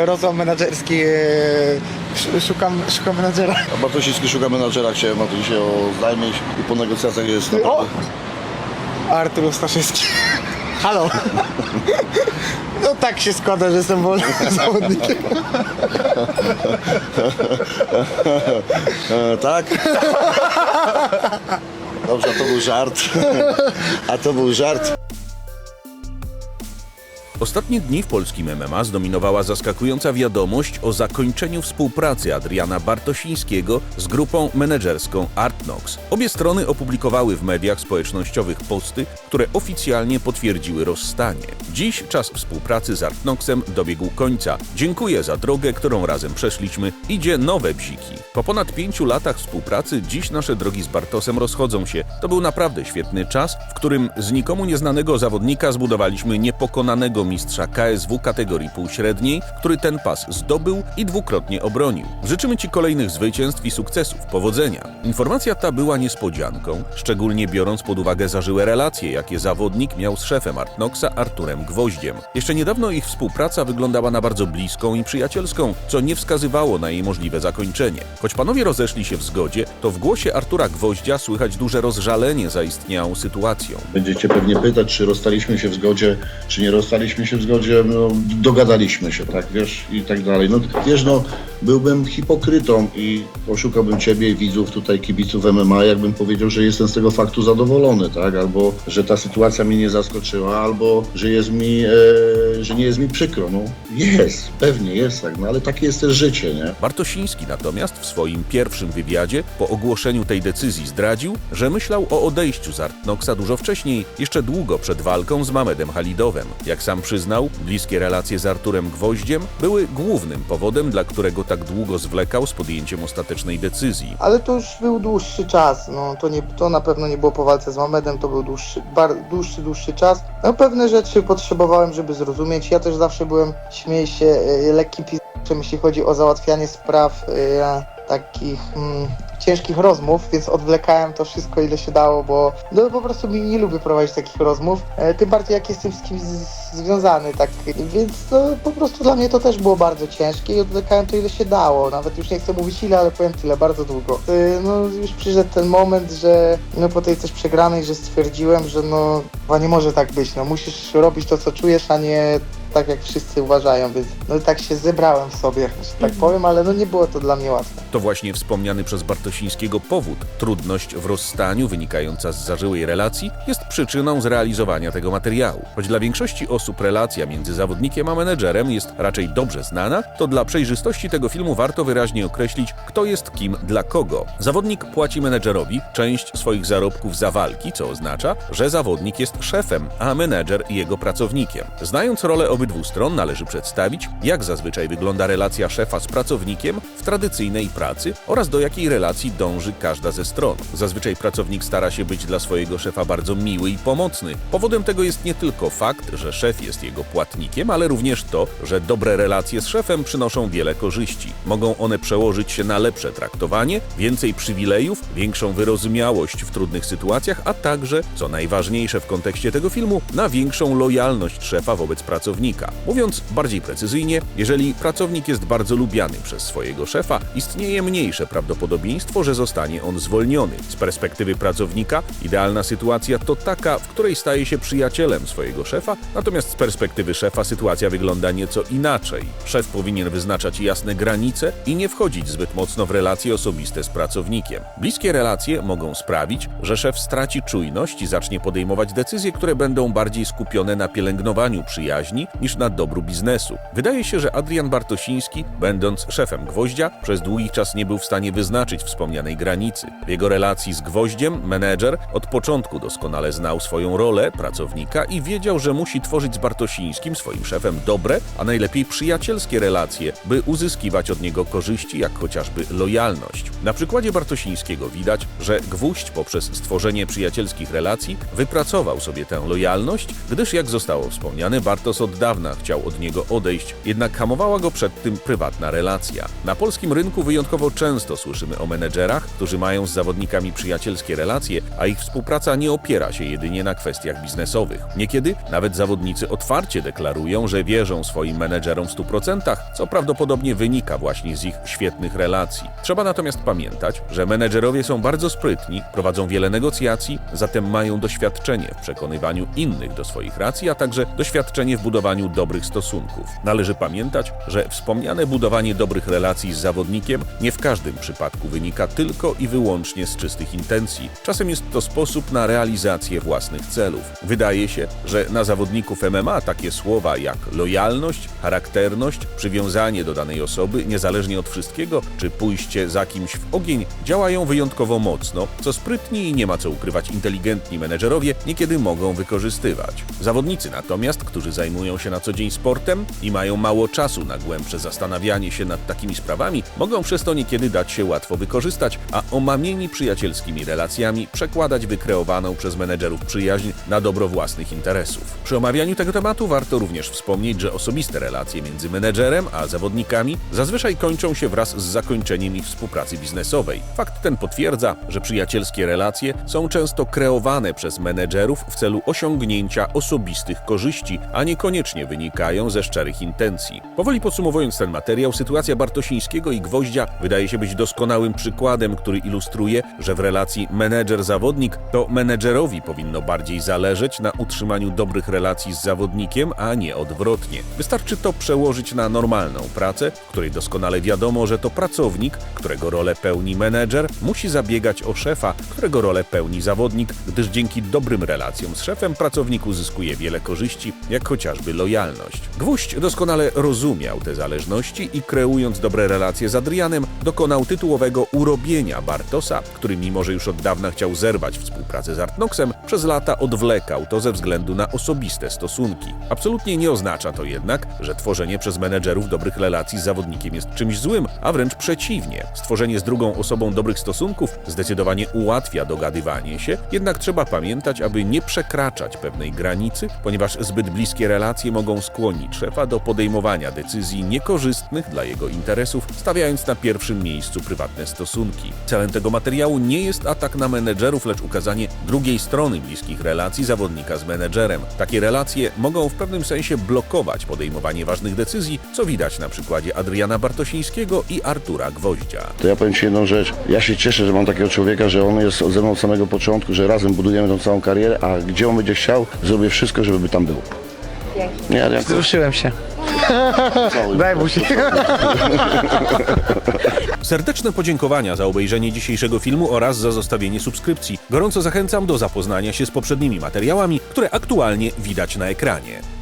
Rozłam menedżerski, e, sz- szukam, szukam menedżera. A Bartosiński szuka menadżera, chciałem o tym się zajmie i po negocjacjach jest O! naprawdę... Artur Staszewski. Halo. No tak się składa, że jestem wolnym zawodnikiem. E, tak? Dobrze, to był żart. A to był żart. Ostatnie dni w polskim MMA zdominowała zaskakująca wiadomość o zakończeniu współpracy Adriana Bartosińskiego z grupą menedżerską Artnox. Obie strony opublikowały w mediach społecznościowych posty, które oficjalnie potwierdziły rozstanie. Dziś czas współpracy z Artnoxem dobiegł końca. Dziękuję za drogę, którą razem przeszliśmy. Idzie nowe bziki. Po ponad pięciu latach współpracy dziś nasze drogi z Bartosem rozchodzą się. To był naprawdę świetny czas, w którym z nikomu nieznanego zawodnika zbudowaliśmy niepokonanego mistrza KSW kategorii półśredniej, który ten pas zdobył i dwukrotnie obronił. Życzymy Ci kolejnych zwycięstw i sukcesów. Powodzenia. Informacja ta była niespodzianką, szczególnie biorąc pod uwagę zażyłe relacje, jakie zawodnik miał z szefem Artnoxa Arturem Gwoździem. Jeszcze niedawno ich współpraca wyglądała na bardzo bliską i przyjacielską, co nie wskazywało na jej możliwe zakończenie. Choć panowie rozeszli się w zgodzie, to w głosie Artura Gwoździa słychać duże rozżalenie zaistniałą sytuacją. Będziecie pewnie pytać, czy rozstaliśmy się w zgodzie, czy nie rozstaliśmy się w zgodzie. No, dogadaliśmy się, tak, wiesz, i tak dalej. No, wiesz, no, byłbym hipokrytą i oszukałbym ciebie i widzów tutaj, kibiców MMA, jakbym powiedział, że jestem z tego faktu zadowolony, tak, albo, że ta sytuacja mnie nie zaskoczyła, albo, że jest mi, e, że nie jest mi przykro. No, jest, pewnie jest tak, no, ale takie jest też życie, nie? Bartosiński natomiast w swoim pierwszym wywiadzie po ogłoszeniu tej decyzji zdradził, że myślał o odejściu z Artnoxa dużo wcześniej, jeszcze długo przed walką z Mamedem Halidowem. Jak sam przyznał, bliskie relacje z Arturem Gwoździem były głównym powodem, dla którego tak długo zwlekał z podjęciem ostatecznej decyzji. Ale to już był dłuższy czas, no to, nie, to na pewno nie było po walce z Mamedem, to był dłuższy, bar, dłuższy, dłuższy czas. No pewne rzeczy potrzebowałem, żeby zrozumieć. Ja też zawsze byłem, śmieję się, e, lekkim pisaczem, jeśli chodzi o załatwianie spraw e, takich mm, ciężkich rozmów, więc odwlekałem to wszystko ile się dało, bo no, po prostu mi nie lubię prowadzić takich rozmów, e, tym bardziej jak jestem z kimś z, związany, tak, więc no, po prostu dla mnie to też było bardzo ciężkie i odwlekałem to ile się dało, nawet już nie chcę mówić ile, ale powiem tyle, bardzo długo. E, No już przyszedł ten moment, że no po tej też przegranej, że stwierdziłem, że no chyba nie może tak być, no musisz robić to co czujesz, a nie tak jak wszyscy uważają, więc no tak się zebrałem w sobie, że tak powiem, ale no nie było to dla mnie łatwe. To właśnie wspomniany przez Bartosińskiego powód, trudność w rozstaniu wynikająca z zażyłej relacji, jest przyczyną zrealizowania tego materiału. Choć dla większości osób relacja między zawodnikiem a menedżerem jest raczej dobrze znana, to dla przejrzystości tego filmu warto wyraźnie określić, kto jest kim dla kogo. Zawodnik płaci menedżerowi część swoich zarobków za walki, co oznacza, że zawodnik jest szefem, a menedżer jego pracownikiem. Znając rolę obydwu stron, należy przedstawić, jak zazwyczaj wygląda relacja szefa z pracownikiem w tradycyjnej pracy oraz do jakiej relacji dąży każda ze stron. Zazwyczaj pracownik stara się być dla swojego szefa bardzo miły i pomocny. Powodem tego jest nie tylko fakt, że szef jest jego płatnikiem, ale również to, że dobre relacje z szefem przynoszą wiele korzyści. Mogą one przełożyć się na lepsze traktowanie, więcej przywilejów, większą wyrozumiałość w trudnych sytuacjach, a także, co najważniejsze w kontekście tego filmu, na większą lojalność szefa wobec pracownika. Mówiąc bardziej precyzyjnie, jeżeli pracownik jest bardzo lubiany przez swojego szefa, istnieje mniejsze prawdopodobieństwo, że zostanie on zwolniony. Z perspektywy pracownika idealna sytuacja to taka, w której staje się przyjacielem swojego szefa, natomiast z perspektywy szefa sytuacja wygląda nieco inaczej. Szef powinien wyznaczać jasne granice i nie wchodzić zbyt mocno w relacje osobiste z pracownikiem. Bliskie relacje mogą sprawić, że szef straci czujność i zacznie podejmować decyzje, które będą bardziej skupione na pielęgnowaniu przyjaźni niż na dobru biznesu. Wydaje się, że Adrian Bartosiński, będąc szefem Gwoździa, przez długi czas nie był w stanie wyznaczyć wspomnianej granicy. W jego relacji z Gwoździem menedżer od początku doskonale znał swoją rolę pracownika i wiedział, że musi tworzyć z Bartosińskim, swoim szefem, dobre, a najlepiej przyjacielskie relacje, by uzyskiwać od niego korzyści, jak chociażby lojalność. Na przykładzie Bartosińskiego widać, że Gwóźdź poprzez stworzenie przyjacielskich relacji wypracował sobie tę lojalność, gdyż jak zostało wspomniane, Bartos oddaje dawna chciał od niego odejść, jednak hamowała go przed tym prywatna relacja. Na polskim rynku wyjątkowo często słyszymy o menedżerach, którzy mają z zawodnikami przyjacielskie relacje, a ich współpraca nie opiera się jedynie na kwestiach biznesowych. Niekiedy nawet zawodnicy otwarcie deklarują, że wierzą swoim menedżerom w 100%, co prawdopodobnie wynika właśnie z ich świetnych relacji. Trzeba natomiast pamiętać, że menedżerowie są bardzo sprytni, prowadzą wiele negocjacji, zatem mają doświadczenie w przekonywaniu innych do swoich racji, a także doświadczenie w budowaniu dobrych stosunków. Należy pamiętać, że wspomniane budowanie dobrych relacji z zawodnikiem nie w każdym przypadku wynika tylko i wyłącznie z czystych intencji. Czasem jest to sposób na realizację własnych celów. Wydaje się, że na zawodników MMA takie słowa jak lojalność, charakterność, przywiązanie do danej osoby, niezależnie od wszystkiego, czy pójście za kimś w ogień, działają wyjątkowo mocno, co sprytni i nie ma co ukrywać inteligentni menedżerowie niekiedy mogą wykorzystywać. Zawodnicy natomiast, którzy zajmują się na co dzień sportem i mają mało czasu na głębsze zastanawianie się nad takimi sprawami, mogą przez to niekiedy dać się łatwo wykorzystać, a omamieni przyjacielskimi relacjami przekładać wykreowaną przez menedżerów przyjaźń na dobro własnych interesów. Przy omawianiu tego tematu warto również wspomnieć, że osobiste relacje między menedżerem a zawodnikami zazwyczaj kończą się wraz z zakończeniem ich współpracy biznesowej. Fakt ten potwierdza, że przyjacielskie relacje są często kreowane przez menedżerów w celu osiągnięcia osobistych korzyści, a niekoniecznie wynikają ze szczerych intencji. Powoli podsumowując ten materiał, sytuacja Bartosińskiego i Gwoździa wydaje się być doskonałym przykładem, który ilustruje, że w relacji menedżer-zawodnik to menedżerowi powinno bardziej zależeć na utrzymaniu dobrych relacji z zawodnikiem, a nie odwrotnie. Wystarczy to przełożyć na normalną pracę, w której doskonale wiadomo, że to pracownik, którego rolę pełni menedżer, musi zabiegać o szefa, którego rolę pełni zawodnik, gdyż dzięki dobrym relacjom z szefem pracownik uzyskuje wiele korzyści, jak chociażby lojalność. Gwóźdź doskonale rozumiał te zależności i kreując dobre relacje z Adrianem, dokonał tytułowego urobienia Bartosa, który mimo, że już od dawna chciał zerwać współpracę z Artnoxem, przez lata odwlekał to ze względu na osobiste stosunki. Absolutnie nie oznacza to jednak, że tworzenie przez menedżerów dobrych relacji z zawodnikiem jest czymś złym, a wręcz przeciwnie. Stworzenie z drugą osobą dobrych stosunków zdecydowanie ułatwia dogadywanie się, jednak trzeba pamiętać, aby nie przekraczać pewnej granicy, ponieważ zbyt bliskie relacje mogą skłonić szefa do podejmowania decyzji niekorzystnych dla jego interesów, stawiając na pierwszym miejscu prywatne stosunki. Celem tego materiału nie jest atak na menedżerów, lecz ukazanie drugiej strony bliskich relacji zawodnika z menedżerem. Takie relacje mogą w pewnym sensie blokować podejmowanie ważnych decyzji, co widać na przykładzie Adriana Bartosińskiego i Artura Gwoździa. To ja powiem Ci jedną rzecz. Ja się cieszę, że mam takiego człowieka, że on jest ze mną od samego początku, że razem budujemy tą całą karierę, a gdzie on będzie chciał, zrobię wszystko, żeby tam był. Nie, ja Wzruszyłem się. Daj buzi. Serdeczne podziękowania za obejrzenie dzisiejszego filmu oraz za zostawienie subskrypcji. Gorąco zachęcam do zapoznania się z poprzednimi materiałami, które aktualnie widać na ekranie.